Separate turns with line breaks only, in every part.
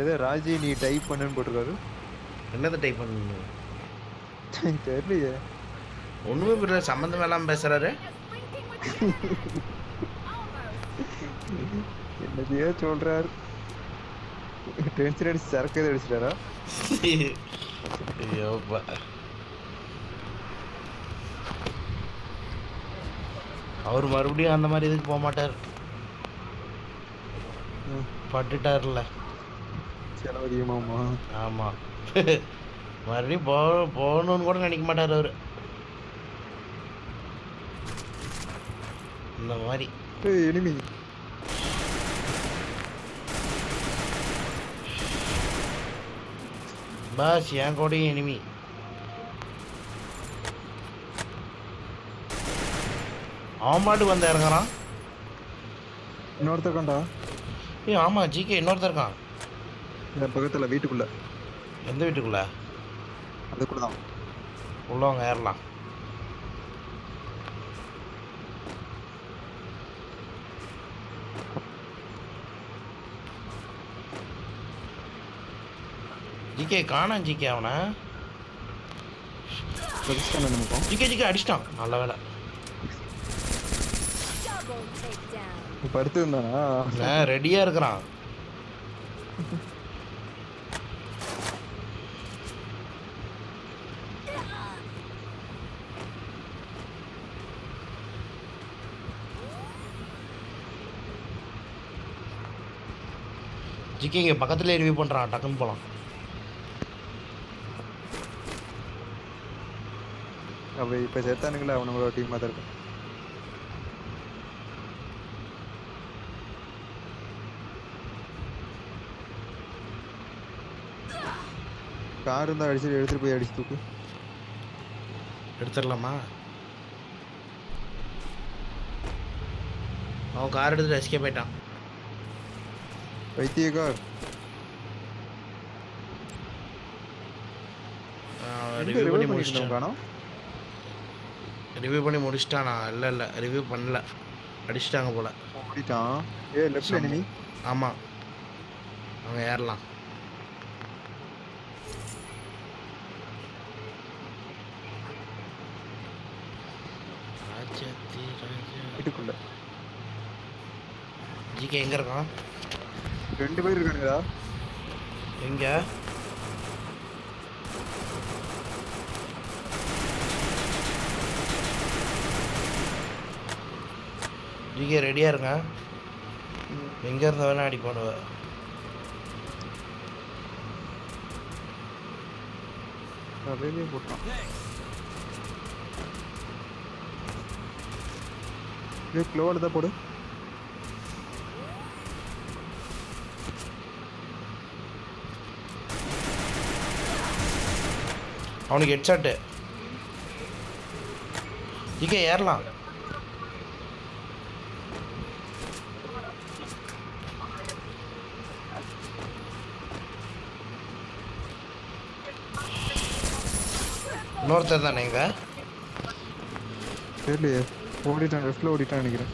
ஏதோ ராஜி நீ டைப் பண்ணுன்னு போட்டிருக்காரு.
என்னது டைப் பண்ணணும்
தெரியலையே.
ஒன்றுமே புரியல சம்மந்தம் இல்லாமல் பேசுகிறாரு
என்னதையோ சொல்றாரு. டென்ஷன் அடிச்சு சரக்கு அடிச்சிட்டாரா?
ஐயோப்பா அவர் மறுபடியும் அந்த மாதிரி இதுக்கு போக மாட்டார்? பட்டுட்டார்ல
செலவு அதிகமாமா
ஆமாம் மறுபடியும் போ போகணுன்னு கூட நினைக்க மாட்டார் அவர். இந்த மாதிரி.
எனிமி
பாஸ் என் கூடயும் இனிமி அவன் மாட்டுக்கு வந்து இறங்குறான்.
இன்னொருத்தக்கண்டா
ஏய் ஆமாம் ஜிகே இன்னொருத்தர் இருக்கான்.
இந்த பக்கத்துல வீட்டுக்குள்ள.
எந்த வீட்டுக்குள்ள?
அதுக்குள்ள தான்
உள்ளவங்க ஏறலாம். ஜிகே காணாம் ஜிகே அவனை. ஜிகே ஜிகே அடிச்சிட்டான். நல்ல வேலை.
அடுத்து இருந்தானா
ரெடியாக இருக்கிறான். ஜிகே இங்கே பக்கத்துலேயே ரிவ்யூ பண்ணுறான் டக்குன்னு போகலாம்
அவ இப்போ செத்தானுங்களே அவனோட டீமாக தான் இருக்கும் கார் இருந்தால் அடிச்சு எடுத்துட்டு போய் அடிச்சு தூக்கு.
எடுத்துடலாமா? அவன் கார் எடுத்துட்டு எஸ்கே போயிட்டான்
வைத்திய கார்
ரிவ்யூ பண்ணி முடிச்சிட்டான்
காணோம்
ரிவ்யூ பண்ணி முடிச்சிட்டானா இல்லை இல்லை ரிவ்யூ பண்ணல அடிச்சிட்டாங்க போல
ஓடிட்டான் ஏ லெஃப்ட்ல எனிமி
ஆமாம் அவங்க ஏறலாம்
வீட்டுக்குள்ள
ஜிகே எங்கே இருக்கான்
ரெண்டு பேர் இருக்கானுங்களா
எங்கே? ஜிகே ரெடியாக இருங்க. எங்கே இருந்த வேணா அடி
அப்படியே போட்டான். க்ளோவில் தான் போடு.
அவனுக்கு ஹெட்ஷாட்டு இங்கே ஏறலாம். இன்னொருத்தர் தானே இங்கே?
தெரியலையே. ஓடிட்டான் லெஃப்டில் ஓடிட்டான் நினைக்கிறேன்.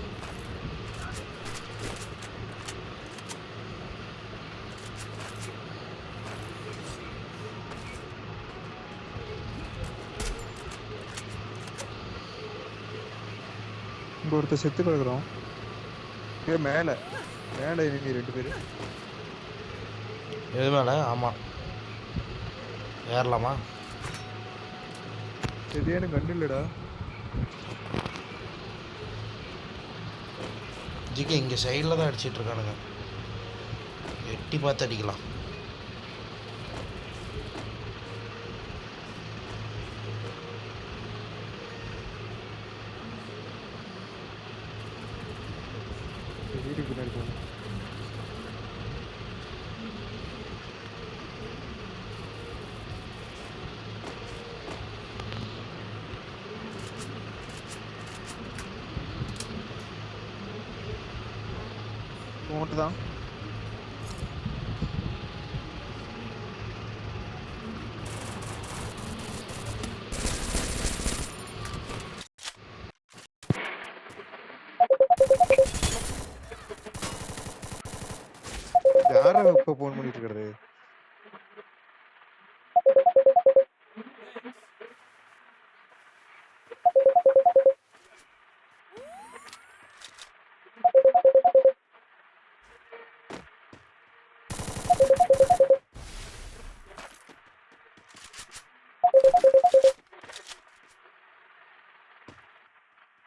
இங்கே ஒருத்தர் செத்து கிடக்குறோம் ஏ மேலே. மேலே இனிமே ரெண்டு பேர்.
எது மேலே? ஆமாம் ஏறலாமா?
சரியான கண்டு இல்லைடா.
ஜிகே இங்கே சைடில் தான் அடிச்சிட்டு இருக்கானுங்க. எட்டி பார்த்து அடிக்கலாம்
வீட்டுக்கு பின்னாடி போகணும் உன்கிட்ட தான். யாரா இப்போ ஃபோன் பண்ணிட்டு இருக்கிறது?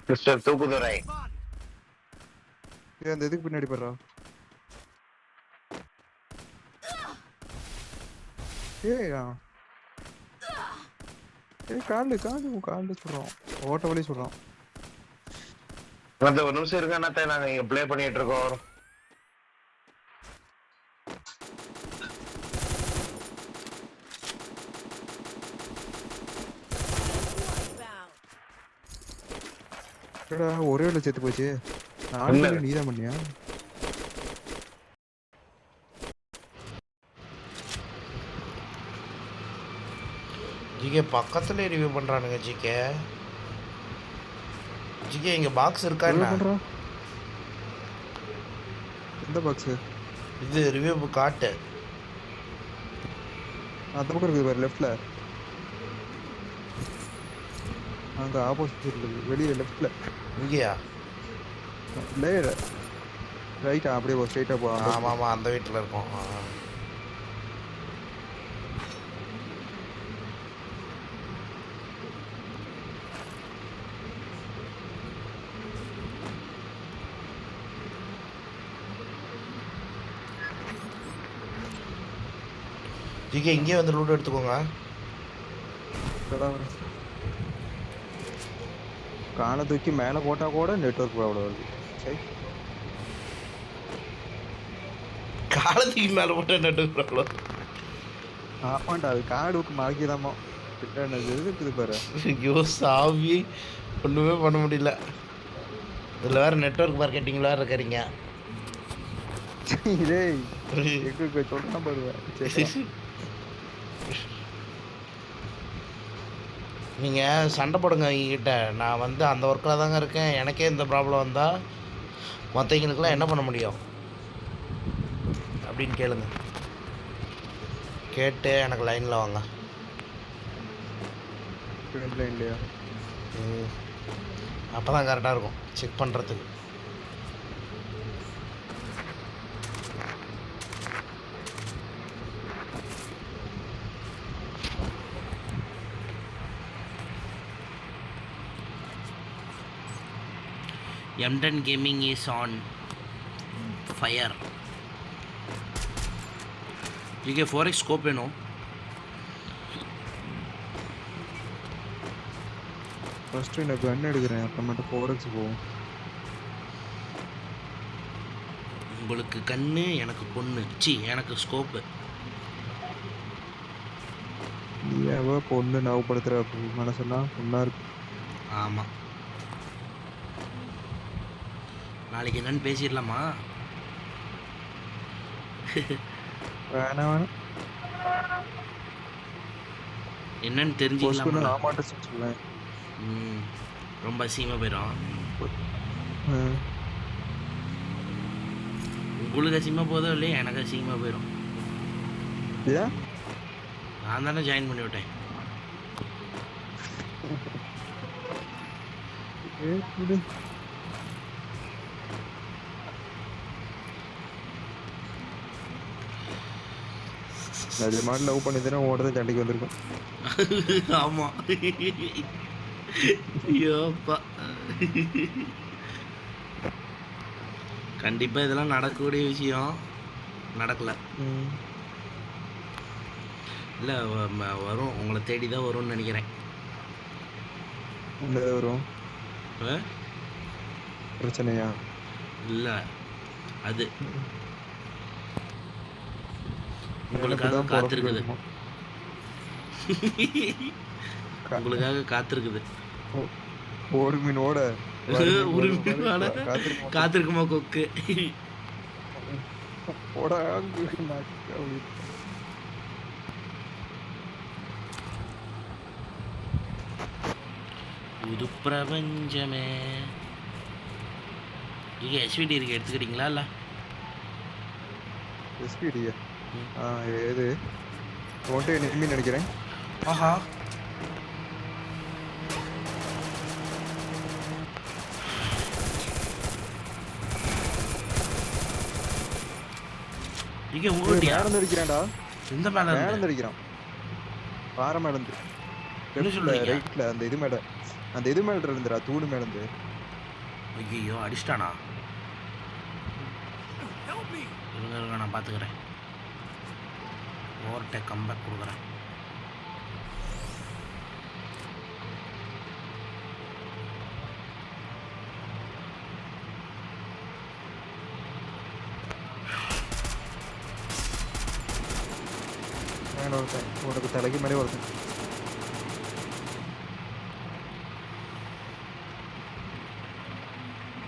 மிஸ்டர் தூக்குதுரை.
ஏய், அந்த இதுக்கு பின்னாடி போடுறா ஏய். ஏய் காலு உன் காலு சொல்றான். ஓட்ட வழி
அந்த ஒரு நிமிஷம் இருக்க நாங்க இங்க ப்ளே பண்ணிட்டு இருக்கோம்.
என்னடா ஒரே வேலை செத்து போச்சு. நாலு நீ தான் பண்ணியா?
ஜிகே பக்கத்துல ரிவ்யூ பண்றானுங்க ஜிகே. ஜிகே இங்க பாக்ஸ் இருக்கா
என்ன எந்த பாக்ஸ்
இது ரிவ்யூ காட்டு.
அந்த பக்கம் இருக்குது பாரு லெஃப்ட்ல அங்க ஆப்போசிட் வெளியே லெஃப்ட்ல
இங்கேயா?
லேயர் ரைட்டா அப்படியே போ ஸ்ட்ரைட்டா போ அந்த
ஆமா ஆமா அந்த வீட்டில் இருக்கோம். ஜிகே இங்கே வந்து லூட் எடுத்துக்கோங்க.
காலை தூக்கி மேலே போட்டா கூட நெட்வொர்க் ப்ராப்ளம் வருது. சரி.
காலத்துக்கு மேலே போட்ட நட்டு ப்ராப்ளம்
ஆமாண்டா அது காடுக்கு என்னது இருக்குது பாரு.
ஐயோ சாவி ஒன்றுமே பண்ண முடியல. இதில் வேறு நெட்ஒர்க் மார்க்கெட்டிங்கில் வேறு இருக்கிறீங்க
எங்க சொன்னா பாருவேன்
நீங்கள் சண்டை போடுங்க எங்ககிட்ட. நான் வந்து அந்த ஒர்க்கில் தாங்க இருக்கேன். எனக்கே இந்த ப்ராப்ளம் வந்தால் மற்றவங்களுக்குலாம் என்ன பண்ண முடியும்? அப்படின்னு கேளுங்க. கேட்டு எனக்கு லைனில் வாங்க. அப்போ தான் கரெக்டாக இருக்கும். செக் பண்ணுறதுக்கு Emden gaming is on fire You get 4x scope வேணும். Know.
ஃபர்ஸ்ட் இந்த கன் எடுக்கிறேன் அப்புறமேட்டு ஃபோர் எக்ஸ் போவோம்.
உங்களுக்கு கண்ணு எனக்கு பொண்ணு. சி எனக்கு ஸ்கோப்பு
நீ எவ்வளோ பொண்ணு நவப்படுத்துகிற மனசெல்லாம் பொண்ணாக இருக்கு.
ஆமாம் நாளைக்கு என்னன்னு பேசிடலாமா?
வேணாம். வேணாம்
என்னன்னு தெரிஞ்சுக்கலாமா?
சொல்லுவேன்
ம். ரொம்ப அசிங்கமாக போயிடும். உங்களுக்கு அசிங்கமாக போதோ இல்லையா எனக்கு அசிங்கமாக போயிடும். நான் தானே ஜாயின் பண்ணி விட்டேன்.
ஏய், விடு. நிஜமா லவ் பண்ணிதுன்னா ஓடதான் சண்டைக்கு வந்திருக்கும்.
ஆமாம் ஐயோப்பா. கண்டிப்பாக இதெல்லாம் நடக்கக்கூடிய விஷயம். நடக்கலை. இல்லை வரும். உங்களை தேடி தான் வரும்னு நினைக்கிறேன்.
வரும். பிரச்சனையா?
இல்லை. அது உங்களுக்காக காத்திருக்குது? உங்களுக்காக காத்திருக்குது. ஒரு மீனோட?
காத்திருக்க
காத்திருக்குமா? கொக்கு? புது பிரபஞ்சமே. நீங்கள் எஸ்விடி இருக்கு எடுத்துக்கிறீங்களா இல்லை?
எஸ்பிடி எது ஒன்ட்டு நிம்மி நினைக்கிறேன்.
ஆஹா. இங்கே
மேலே அடிக்கிறான்டா
எந்த மேலே இருந்து?
அடிக்கிறான் பாறை மேல இருந்து.
என்ன?
ரைட்ல அந்த இது மேல. அந்த இது மேல இருந்துடா தூணு மேல இருந்து.
ஐயோ அடிச்சிட்டானா? இருங்க நான் பார்த்துக்கிறேன் ஓவர் டேக் கம்பேக் கொடுக்குறேன்
மேல ஒருத்தன் உனக்கு தலைக்கு மேலே ஒருத்தன்.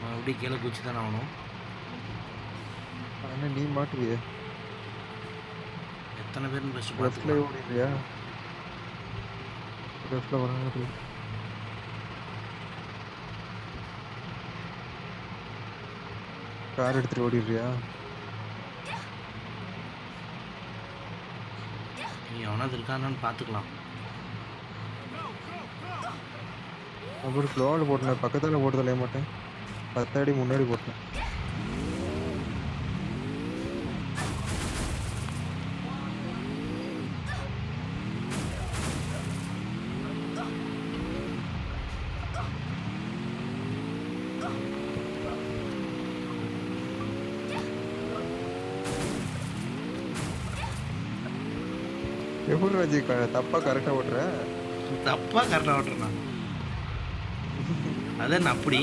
அவன் எப்படி கீழே குச்சி தானே ஆகணும்
நீ மாட்டுவியே.
எத்தனை பேர்னு ஃபஸ்ட்டு பார்த்துக்கலாம்.
ஓடிடுறியா லெஃப்ட்ல வராங்க கார் எடுத்துட்டு ஓடிடுறியா?
நீ எவனாவது இருக்கானான்னு பார்த்துக்கலாம்.
அப்புறம் ஸ்லோவில் போட்டேன் பக்கத்தில் போட்டு தொலைய மாட்டேன். பத்து அடி முன்னாடி போட்டேன். எப்படி ராஜி க- தப்பா கரெக்டா ஓட்டுற
தப்பாக கரெக்டாக ஓட்டுறேண்ணா அதான் அப்படி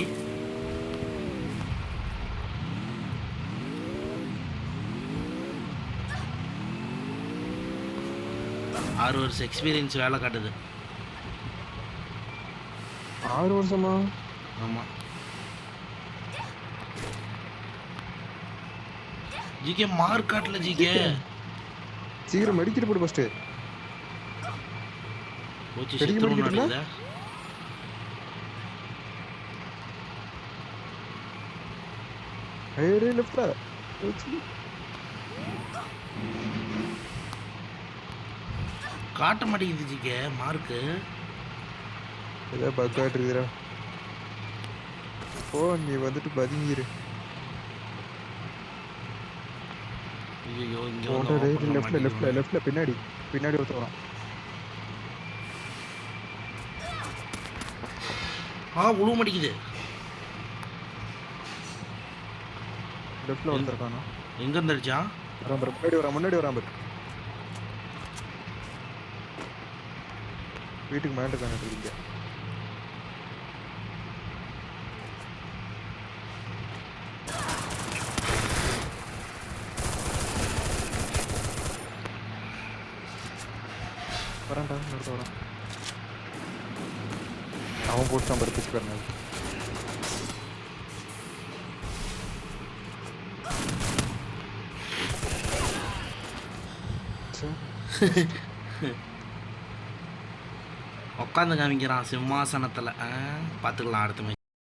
ஆறு வருஷம் எக்ஸ்பீரியன்ஸ் வேலை காட்டுது
ஆறு வருஷமா
ஆமாம் ஜிகே மார்க் காட்டல ஜிகே
சீக்கிரம் மெடிக்கிட்டு போடு ஃபர்ஸ்ட்
போச்சு சித்திரம்
லெஃப்ட்ல
காட்ட மாட்டேங்குது ஜிகே மார்க்கு
ஏதோ பக் ஓ நீ வந்துட்டு பதுங்கிரு. லெஃப்ட்ல லெஃப்ட்ல
மாட்டேங்குது.
லெஃப்ட்ல பின்னாடி பின்னாடி ஒருத்தன்
ஆ உழுவ மாட்டேங்குது
லெஃப்ட்ல வந்திருக்கானா?
எங்க இருந்து அடிச்சான்
முன்னாடி வரான் முன்னாடி வரான் பாரு. வீட்டுக்கு மேல காணிட்டு இருக்கீங்க வரான்டா வரான். அவன் போட்டு போட்டான் பாரு பிச்சுக்காரன்
உட்காந்து காமிக்கிறான் சிம்மாசனத்தில் பார்த்துக்கலாம் அடுத்த